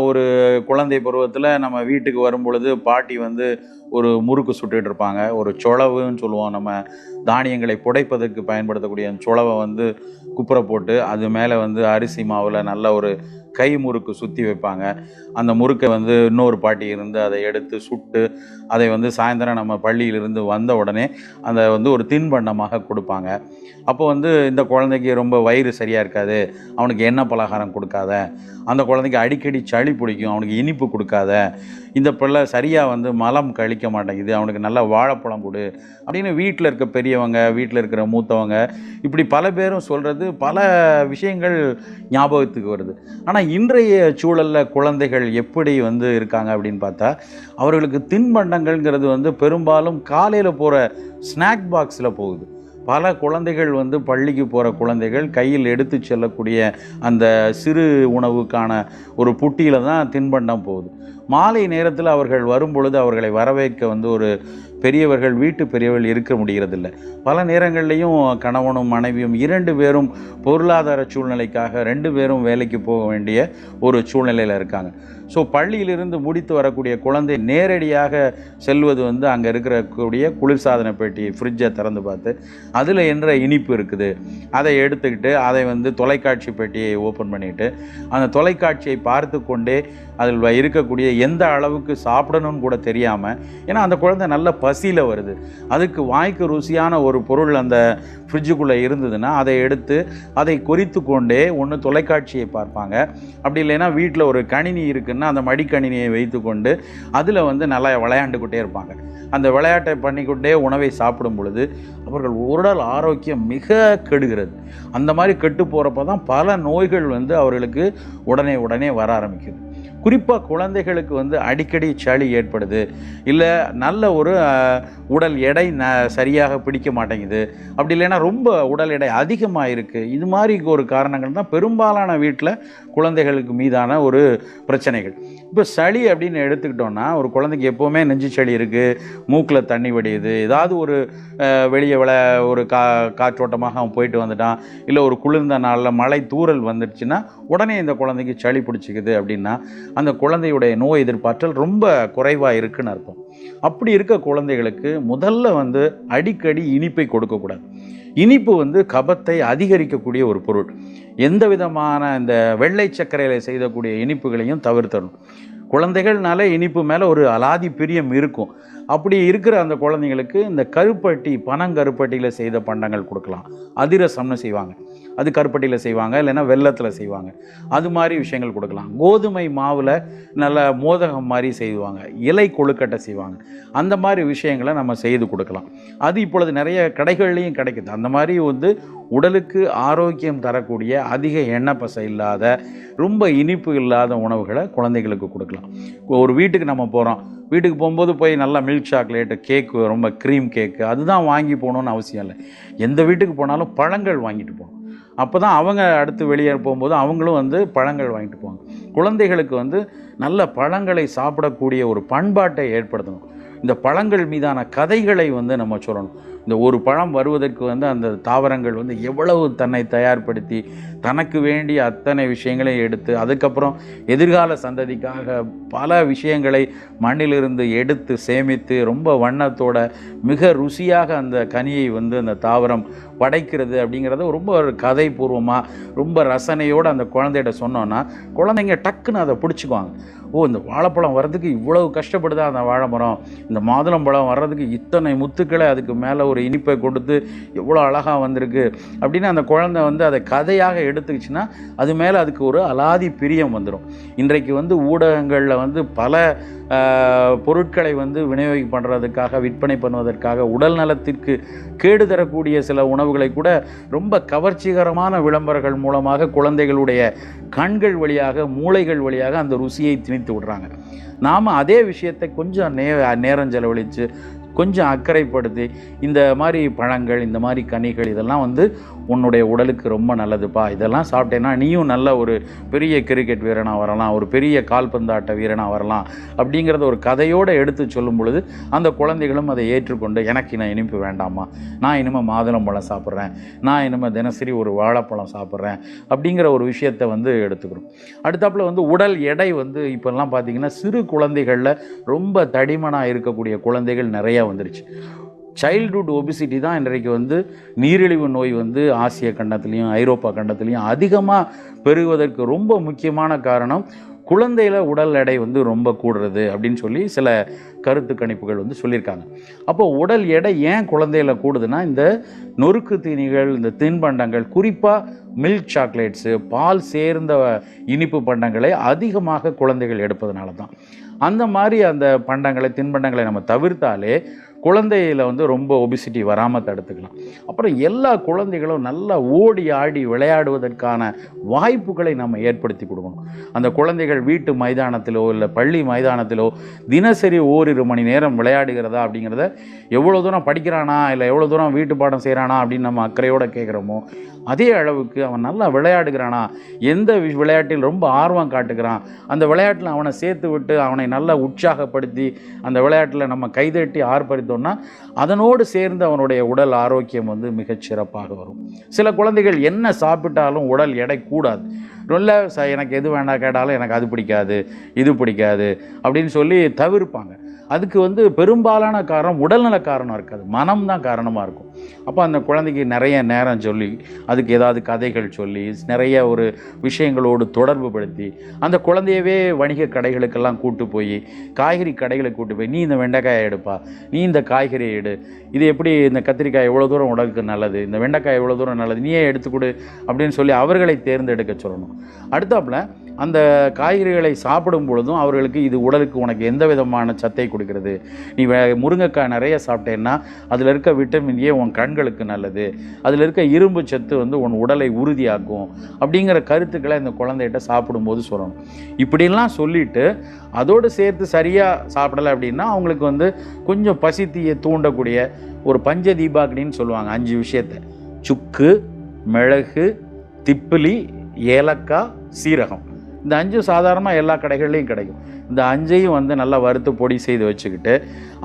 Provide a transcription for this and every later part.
ஒரு குழந்தை பருவத்தில் நம்ம வீட்டுக்கு வரும் பொழுது பாட்டி வந்து ஒரு முறுக்கு சுட்டுட்டு இருப்பாங்க. ஒரு சொளவுன்னு சொல்லுவோம் நம்ம. தானியங்களை புடைப்பதற்கு பயன்படுத்தக்கூடிய அந்த சொளவை வந்து குப்புற போட்டு அது மேலே வந்து அரிசி மாவில் நல்ல ஒரு கை முறுக்கு சுற்றி வைப்பாங்க. அந்த முறுக்கை வந்து இன்னொரு பாட்டி இருந்து அதை எடுத்து சுட்டு அதை வந்து சாயந்தரம் நம்ம பள்ளியிலிருந்து வந்த உடனே அதை வந்து ஒரு தின்பண்டமாக கொடுப்பாங்க. அப்போ வந்து இந்த குழந்தைக்கு ரொம்ப வயிறு சரியாக இருக்காது. அவனுக்கு எண்ணெய் பலகாரம் கொடுக்காத. அந்த குழந்தைக்கு அடிக்கடி சளி பிடிக்கும். அவனுக்கு இனிப்பு கொடுக்காத. இந்த பிள்ளை சரியாக வந்து மலம் கழிக்க மாட்டேங்குது. அவனுக்கு நல்லா வாழைப்பழம் கொடு அப்படின்னு வீட்டில் இருக்க பெரியவங்க வீட்டில் இருக்கிற மூத்தவங்க இப்படி பல பேரும் சொல்கிறது பல விஷயங்கள் ஞாபகத்துக்கு வருது. ஆனால் இன்றைய சூழலில் குழந்தைகள் எப்படி வந்து இருக்காங்க அப்படின்னு பார்த்தா அவர்களுக்கு தின்பண்டங்கள்ங்கிறது வந்து பெரும்பாலும் காலையில் போகிற ஸ்நாக் பாக்ஸில் போகுது. பல குழந்தைகள் வந்து பள்ளிக்கு போகிற குழந்தைகள் கையில் எடுத்து செல்லக்கூடிய அந்த சிறு உணவுக்கான ஒரு புட்டியில் தான் தின்பண்டம் போகுது. மாலை நேரத்தில் அவர்கள் வரும்பொழுது அவர்களை வரவேற்க வந்து ஒரு பெரியவர்கள் வீட்டு பெரியவர்கள் இருக்க முடிகிறதில்ல பல நேரங்கள்லையும் கணவனும் மனைவியும் இரண்டு பேரும் பொருளாதார சூழ்நிலைக்காக ரெண்டு பேரும் வேலைக்கு போக வேண்டிய ஒரு சூழ்நிலையில் இருக்காங்க. ஸோ பள்ளியிலிருந்து முடித்து வரக்கூடிய குழந்தை நேரடியாக செல்வது வந்து அங்கே இருக்கக்கூடிய குளிர்சாதன பெட்டி ஃப்ரிட்ஜை திறந்து பார்த்து அதில் என்ற இனிப்பு இருக்குது. அதை எடுத்துக்கிட்டு அதை வந்து தொலைக்காட்சி பெட்டியை ஓப்பன் பண்ணிவிட்டு அந்த தொலைக்காட்சியை பார்த்து கொண்டே அதில் வ- இருக்கக்கூடிய எந்த அளவுக்கு சாப்பிடணும்னு கூட தெரியாமல் ஏன்னா அந்த குழந்தை நல்ல பசியில் வருது. அதுக்கு வாய்க்கு ருசியான ஒரு பொருள் அந்த ஃப்ரிட்ஜுக்குள்ளே இருந்ததுன்னா அதை எடுத்து அதை குறித்து கொண்டே ஒன்று தொலைக்காட்சியை பார்ப்பாங்க. அப்படி இல்லைன்னா வீட்டில் ஒரு கணினி இருக்குன்னா அந்த மடிக்கணினியை வைத்துக்கொண்டு அதில் வந்து நல்லா விளையாண்டுக்கிட்டே இருப்பாங்க. அந்த விளையாட்டை பண்ணிக்கொண்டே உணவை சாப்பிடும் பொழுது அவர்கள் உடல் ஆரோக்கியம் மிக கெடுகிறது. அந்த மாதிரி கெட்டு போகிறப்ப தான் பல நோய்கள் வந்து அவர்களுக்கு உடனே உடனே வர ஆரம்பிக்குது. குறிப்பாக குழந்தைகளுக்கு வந்து அடிக்கடி சளி ஏற்படுது. இல்லை நல்ல ஒரு உடல் எடை ந சரியாக பிடிக்க மாட்டேங்குது. அப்படி இல்லைன்னா ரொம்ப உடல் எடை அதிகமாக இருக்குது இது மாதிரி ஒரு காரணங்கள் தான் பெரும்பாலான வீட்டில் குழந்தைகளுக்கு மீதான ஒரு பிரச்சனைகள். இப்போ சளி அப்படின்னு எடுத்துக்கிட்டோன்னா ஒரு குழந்தைக்கு எப்போவுமே நெஞ்சு சளி இருக்குது மூக்கில் தண்ணி வடியுது. ஏதாவது ஒரு வெளியே விள ஒரு கா காற்றோட்டமாக அவன் போயிட்டு வந்துட்டான். இல்லை ஒரு குளிர்ந்த நாளில் மழை தூறல் வந்துடுச்சுன்னா உடனே இந்த குழந்தைக்கு சளி பிடிச்சிக்குது அப்படின்னா அந்த குழந்தையுடைய நோய் எதிர்ப்பாற்றல் ரொம்ப குறைவாக இருக்குன்னு அர்த்தம். அப்படி இருக்க குழந்தைகளுக்கு முதல்ல வந்து அடிக்கடி இனிப்பை கொடுக்கக்கூடாது. இனிப்பு வந்து கபத்தை அதிகரிக்கக்கூடிய ஒரு பொருள். எந்த விதமான இந்த வெள்ளை சர்க்கரையில் செய்யக்கூடிய இனிப்புகளையும் தவிர்த்தணும் குழந்தைகள்னாலே இனிப்பு மேலே ஒரு அலாதி பிரியம் இருக்கும். அப்படி இருக்கிற அந்த குழந்தைங்களுக்கு இந்த கருப்பட்டி பனங்கருப்பட்டியில் செய்த பண்டங்கள் கொடுக்கலாம். அதிரசம்னு செய்வாங்க. அது கருப்பட்டியில் செய்வாங்க இல்லைன்னா வெள்ளத்தில் செய்வாங்க. அது மாதிரி விஷயங்கள் கொடுக்கலாம். கோதுமை மாவில் நல்ல மோதகம் மாதிரி செய்வாங்க இலை கொழுக்கட்டை செய்வாங்க. அந்த மாதிரி விஷயங்களை நம்ம செய்து கொடுக்கலாம். அது இப்பொழுது நிறைய கடைகள்லேயும் கிடைக்குது. அந்த மாதிரி வந்து உடலுக்கு ஆரோக்கியம் தரக்கூடிய அதிக எண்ணெய் பசை இல்லாத ரொம்ப இனிப்பு இல்லாத உணவுகளை குழந்தைகளுக்கு கொடுக்கலாம். ஒரு வீட்டுக்கு நம்ம போகிறோம் வீட்டுக்கு போகும்போது போய் நல்லா மில்க் சாக்லேட்டு கேக்கு ரொம்ப க்ரீம் கேக்கு அதுதான் வாங்கி போகணுன்னு அவசியம் இல்லை. எந்த வீட்டுக்கு போனாலும் பழங்கள் வாங்கிட்டு போகணும் அப்போ தான் அவங்க அடுத்து வெளியே போகும்போது அவங்களும் வந்து பழங்கள் வாங்கிட்டு போவாங்க. குழந்தைகளுக்கு வந்து நல்ல பழங்களை சாப்பிடக்கூடிய ஒரு பண்பாட்டை ஏற்படுத்தணும். இந்த பழங்கள் மீதான கதைகளை வந்து நம்ம சொல்லணும். இந்த ஒரு பழம் வருவதற்கு வந்து அந்த தாவரங்கள் வந்து எவ்வளவு தன்னை தயார்படுத்தி தனக்கு வேண்டிய அத்தனை விஷயங்களையும் எடுத்து அதுக்கப்புறம் எதிர்கால சந்ததிக்காக பல விஷயங்களை மண்ணிலிருந்து எடுத்து சேமித்து ரொம்ப வண்ணத்தோட மிக ருசியாக அந்த கனியை வந்து அந்த தாவரம் படைக்கிறது அப்படிங்கிறத ரொம்ப ஒரு கதைபூர்வமாக ரொம்ப ரசனையோடு அந்த குழந்தைகிட்ட சொன்னோன்னா குழந்தைங்க டக்குன்னு அதை பிடிச்சிக்குவாங்க. ஓ இந்த வாழைப்பழம் வர்றதுக்கு இவ்வளவு கஷ்டப்படுதா அந்த வாழைமரம் இந்த மாதுளம்பழம் வர்றதுக்கு இத்தனை முத்துக்களை அதுக்கு மேலே ஒரு இனிப்பை கொடுத்து எவ்வளோ அழகாக வந்திருக்கு. அப்படின்னு அந்த குழந்தை வந்து அதை கதையாக எடுத்துக்கிச்சுன்னா அது மேலே அதுக்கு ஒரு அலாதி பிரியம் வந்துடும் இன்றைக்கு வந்து ஊடகங்களில் வந்து பல பொருட்களை வந்து விநியோகி பண்ணுறதுக்காக விற்பனை பண்ணுவதற்காக உடல் நலத்திற்கு கேடு தரக்கூடிய சில உணவுகளை கூட ரொம்ப கவர்ச்சிகரமான விளம்பரங்கள் மூலமாக குழந்தைகளுடைய கண்கள் வழியாக மூளைகள் வழியாக அந்த ருசியை திணித்து விடுறாங்க. நாம் அதே விஷயத்தை கொஞ்சம் நே நேரம் செலவழித்து கொஞ்சம் அக்கறைப்படுத்தி இந்த மாதிரி பழங்கள் இந்த மாதிரி கனிகள் இதெல்லாம் வந்து உன்னுடைய உடலுக்கு ரொம்ப நல்லதுப்பா. இதெல்லாம் சாப்பிட்டேன்னா நீயும் நல்ல ஒரு பெரிய கிரிக்கெட் வீரனாக வரலாம் ஒரு பெரிய கால்பந்தாட்ட வீரனாக வரலாம் அப்படிங்கிறத ஒரு கதையோடு எடுத்து சொல்லும் பொழுது அந்த குழந்தைகளும் அதை ஏற்றுக்கொண்டு எனக்கு நான் இனிப்பு வேண்டாமா நான் இனிமேல் மாதுளம்பழம் சாப்பிட்றேன். நான் இனிமேல் தினசரி ஒரு வாழைப்பழம் சாப்பிட்றேன் அப்படிங்கிற ஒரு விஷயத்தை வந்து எடுத்துக்கிறோம். அடுத்தாப்புல வந்து உடல் எடை வந்து இப்போல்லாம் பார்த்தீங்கன்னா சிறு குழந்தைகளில் ரொம்ப தடிமனாக இருக்கக்கூடிய குழந்தைகள் நிறையா வந்துருச்சு. சைல்டுஹுட் ஒபிசிட்டி தான் இன்றைக்கு வந்து நீரிழிவு நோய் வந்து ஆசிய கண்டத்துலேயும் ஐரோப்பா கண்டத்துலேயும் அதிகமாக பெருகுவதற்கு ரொம்ப முக்கியமான காரணம் குழந்தையில் உடல் எடை வந்து ரொம்ப கூடுறது அப்படின்னு சொல்லி சில கருத்து கணிப்புகள் வந்து சொல்லியிருக்காங்க. அப்போ உடல் எடை ஏன் குழந்தையில் கூடுதுன்னா இந்த நொறுக்கு தீனிகள் இந்த தின்பண்டங்கள் குறிப்பாக மில்க் சாக்லேட்ஸு பால் சேர்ந்த இனிப்பு பண்டங்களை அதிகமாக குழந்தைகள் எடுப்பதனால தான் அந்த மாதிரி அந்த பண்டங்களை தின்பண்டங்களை நம்ம தவிர்த்தாலே குழந்தையில் வந்து ரொம்ப ஒபிசிட்டி வராமல் தடுத்துக்கலாம். அப்புறம் எல்லா குழந்தைகளும் நல்லா ஓடி ஆடி விளையாடுவதற்கான வாய்ப்புகளை நம்ம ஏற்படுத்தி கொடுக்கணும். அந்த குழந்தைகள் வீட்டு மைதானத்திலோ இல்லை பள்ளி மைதானத்திலோ தினசரி ஓரிரு மணி நேரம் விளையாடுகிறதா அப்படிங்கிறத எவ்வளோ தூரம் படிக்கிறானா இல்லை எவ்வளோ தூரம் வீட்டு பாடம் செய்கிறானா அப்படின்னு நம்ம அக்கறையோடு கேட்குறோமோ அதே அளவுக்கு அவன் நல்லா விளையாடுகிறானா எந்த விளையாட்டில் ரொம்ப ஆர்வம் காட்டுகிறான் அந்த விளையாட்டில் அவனை சேர்த்து விட்டு அவனை நல்லா உற்சாகப்படுத்தி அந்த விளையாட்டில் நம்ம கைதட்டி ஆர்ப்பரித்தோம்னா அதனோடு சேர்ந்து அவனுடைய உடல் ஆரோக்கியம் வந்து மிகச்சிறப்பாக வரும். சில குழந்தைகள் என்ன சாப்பிட்டாலும் உடல் எடை கூடாது. இல்லை ச எனக்கு எது வேண்டாம் கேட்டாலும் எனக்கு அது பிடிக்காது இது பிடிக்காது அப்படின்னு சொல்லி தவிர்ப்பாங்க. அதுக்கு வந்து பெரும்பாலான காரணம் உடல்நல காரணம் இருக்காது. மனம் தான் காரணமாக இருக்கும். அப்போ அந்த குழந்தைக்கு நிறைய நேரம் சொல்லி அதுக்கு ஏதாவது கதைகள் சொல்லி நிறைய ஒரு விஷயங்களோடு தொடர்பு படுத்தி அந்த குழந்தையவே வணிக கடைகளுக்கெல்லாம் கூட்டு போய் காய்கறி கடைகளுக்கு கூட்டு போய் நீ இந்த வெண்டைக்காயை எடுப்பா நீ இந்த காய்கறியை எடு இது எப்படி இந்த கத்திரிக்காய் எவ்வளோ தூரம் உடலுக்கு நல்லது இந்த வெண்டைக்காய் எவ்வளோ தூரம் நல்லது நீயே எடுத்துக்கொடு அப்படின்னு சொல்லி அவர்களை தேர்ந்தெடுக்க சொல்லணும். அடுத்தாப்புல அந்த காய்கறிகளை சாப்பிடும் பொழுதும் அவர்களுக்கு இது உடலுக்கு உனக்கு எந்த விதமான சத்தை கொடுக்கிறது? நீ வே- முருங்கைக்காய் நிறைய சாப்பிட்டேன்னா அதில் இருக்க விட்டமின் ஏ உன் கண்களுக்கு நல்லது. அதில் இருக்க இரும்பு சத்து வந்து உன் உடலை உறுதியாக்கும். அப்படிங்கிற கருத்துக்களை இந்த குழந்தைகிட்ட சாப்பிடும்போது சொல்லணும். இப்படிலாம் சொல்லிவிட்டு அதோடு சேர்த்து சரியாக சாப்பிடலை அப்படின்னா அவங்களுக்கு வந்து கொஞ்சம் பசித்தியை தூண்டக்கூடிய ஒரு பஞ்ச தீபாக்னின்னு சொல்லுவாங்க அஞ்சு விஷயத்தை. சுக்கு மிளகு திப்பிலி ஏலக்காய் சீரகம். இந்த அஞ்சு சாதாரணமாக எல்லா கடைகள்லையும் கிடைக்கும். இந்த அஞ்சையும் வந்து நல்லா வறுத்து பொடி செய்து வச்சுக்கிட்டு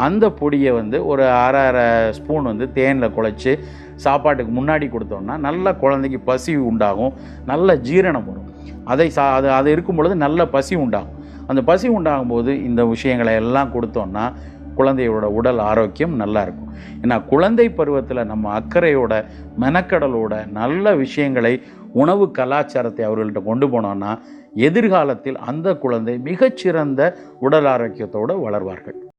அந்த பொடியை வந்து ஒரு அரை அரை ஸ்பூன் வந்து தேனில் குழச்சி சாப்பாட்டுக்கு முன்னாடி கொடுத்தோம்னா நல்ல குழந்தைக்கு பசி உண்டாகும் நல்ல ஜீரணம் வரும். அதை சா அது அது இருக்கும் பொழுது நல்ல பசி உண்டாகும். அந்த பசி உண்டாகும் போது இந்த விஷயங்களை எல்லாம் கொடுத்தோம்னா குழந்தையோட உடல் ஆரோக்கியம் நல்லா இருக்கும். ஏன்னா குழந்தை பருவத்தில் நம்ம அக்கறையோட மெனக்கடலோட நல்ல விஷயங்களை உணவு கலாச்சாரத்தை அவர்கள்ட்ட கொண்டு போனோம்னா எதிர்காலத்தில் அந்த குழந்தை மிகச்சிறந்த உடல் ஆரோக்கியத்தோடு வளர்வார்கள்.